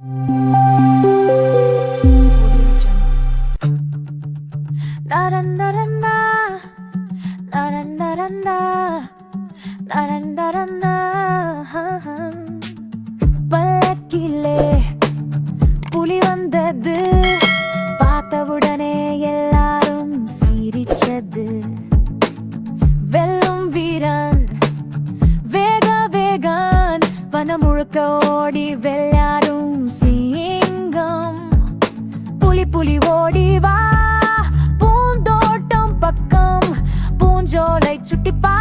பல்லக்கிலே புலி வந்தது. பார்த்தவுடனே எல்லாரும் சிரிச்சது. வெல்லும் வீரன் வேக வேகான் வனம் முழுக்க ஓடி வெள்ள புலி ஓடி வா. பூந்தோட்டம் பக்கம் பூஞ்சோலை சுட்டிப்பா